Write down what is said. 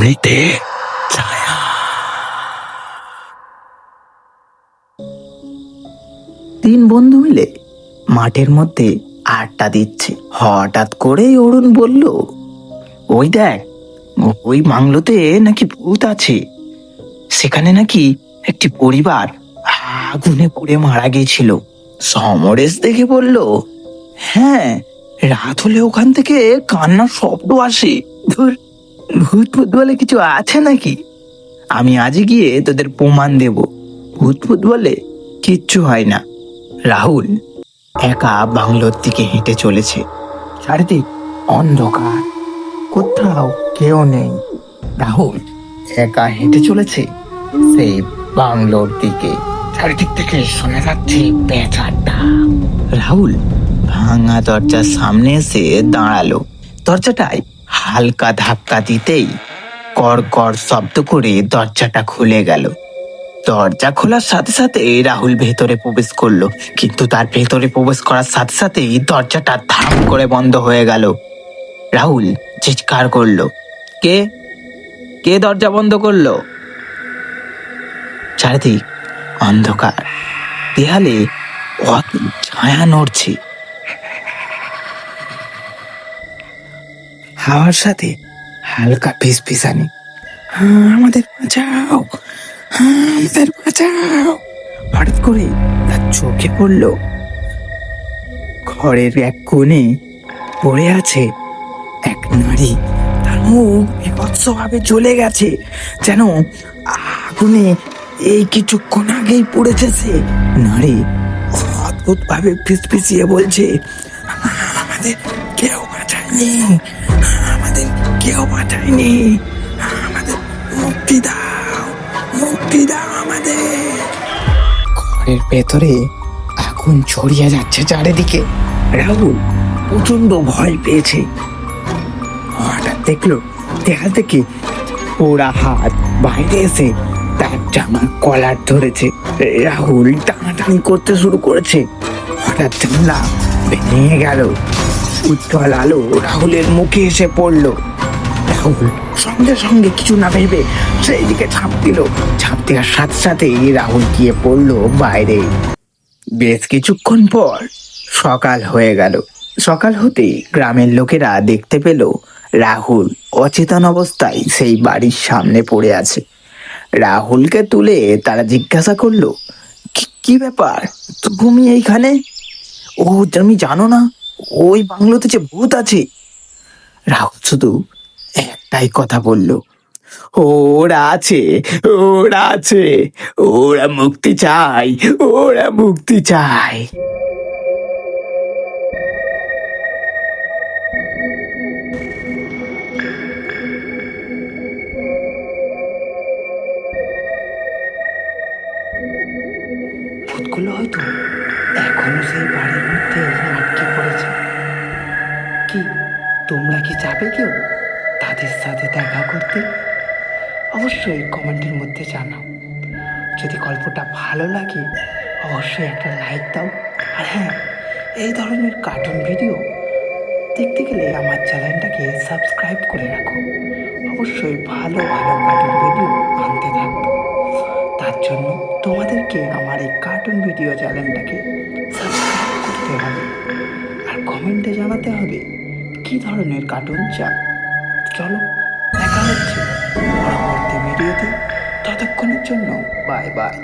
মৃতে ছায়া তিন বন্ধু মিলে মাঠের মধ্যে আড্ডা দিচ্ছে। হঠাৎ করে অরুণ বলল, ওই দেখ, ওই বাংলোতে নাকি ভূত আছে। সেখানে নাকি একটি পরিবার আগুনে পুড়ে মারা গিয়েছিল সমরেশ দেখে বলল হ্যাঁ রাত হলে ওখান থেকে কান্নার শব্দ আসে। ধুর ভূত ভূত বলে কিছু আছে নাকি? আমি আজই গিয়ে তোদের প্রমাণ দেব। ভূত ভূত বলে কিচ্ছু হয় না। রাহুল একা বাংলোর দিকে হেঁটে চলেছে। চারিদিক অন্ধকার। কোথাও কেউ নেই। রাহুল একা হেঁটে চলেছে সেই বাংলোর দিকে। চারিদিক থেকে শোনা যাচ্ছে পেঁচাটা রাহুল ভাঙা দরজার সামনে এসে দাঁড়াল। দরজাটায় হালকা ধাক্কা দিতেই কর শব্দ করে দরজাটা খুলে গেল। দরজা খোলার সাথে সাথে রাহুল ভেতরে প্রবেশ করল, কিন্তু তার ভেতরে প্রবেশ করার সাথে সাথেই দরজাটা ধাম করে বন্ধ হয়ে গেল। রাহুল চিৎকার করল, কে? কে দরজা বন্ধ করল? চারিদিক অন্ধকার। দেয়ালে ছায়া নড়ছে। হাওয়ার সাথে হালকা ফিসফিসানি হ্যাঁ, আমাদের বাঁচাও। হ্যাঁ, আমাদের বাঁচাও। হঠাৎ করে তার চোখে পড়ল ঘরের এক কোণে পড়ে আছে এক নারী। তার মুখ বিভৎসভাবে জ্বলে গেছে যেন আগুনে এই কিছুক্ষণ আগেই পড়েছে সে নারী অদ্ভুত ভাবে ফিসফিসিয়ে বলছে আমাদের কেউ বাঁচায়নি। কেউ বাঁচায়নি। আমাদের মুক্তি দাও মুক্তি দাও আমাদের। ঘরের ভেতরে আগুন ছড়িয়ে যাচ্ছে চারিদিকে। রাহুল প্রচণ্ড ভয় পেয়েছে। হঠাৎ দেখল দেয়াল থেকে ওরা হাত বাইরে এসে তার জামার কলার ধরেছে। রাহুল টানাটানি করতে শুরু করেছে। হঠাৎ জানলা ভেঙে গেল। উজ্জ্বল আলো রাহুলের মুখে এসে পড়ল। রাহুল সঙ্গে সঙ্গে কিছু না ভেবে সেই দিকে ঝাঁপ দিল। ঝাঁপ দেওয়ার সাথে সাথেই রাহুল গিয়ে পড়ল বাইরে। বেশ কিছুক্ষণ পর সকাল হয়ে গেল। সকাল হতেই গ্রামের লোকেরা দেখতে পেল রাহুল অচেতন অবস্থায় সেই বাড়ির সামনে পড়ে আছে। রাহুলকে তুলে তারা জিজ্ঞাসা করল, "কি- কি ব্যাপার? তুমি এইখানে? ও, তুমি জানো না, ওই বাংলোতে যে ভূত আছে। রাহুল শুধু একটাই কথা বলল। ওরা আছে ওরা আছে, ওরা মুক্তি চাই ওরা মুক্তি চাই হয়তো এখনও সেই বাড়ির মধ্যে কি, তোমরা কি যাবে কেউ? তাদের সাথে দেখা করতে অবশ্যই কমেন্টের মধ্যে জানাও। যদি গল্পটা ভালো লাগে, অবশ্যই একটা লাইক দাও। আর হ্যাঁ এই ধরনের কার্টুন ভিডিও দেখতে গেলে আমার চ্যানেলটাকে সাবস্ক্রাইব করে রাখো। অবশ্যই ভালো ভালো কার্টুন ভিডিও আনতে থাকব। তার জন্য তোমাদেরকে আমার এই কার্টুন ভিডিও চ্যানেলটাকে সাবস্ক্রাইব করতে হবে। আর কমেন্টে জানাতে হবে, কী ধরনের কার্টুন চাও? চলো দেখা হচ্ছে। পরবর্তী ভিডিওতে ততক্ষণের জন্য বাই বাই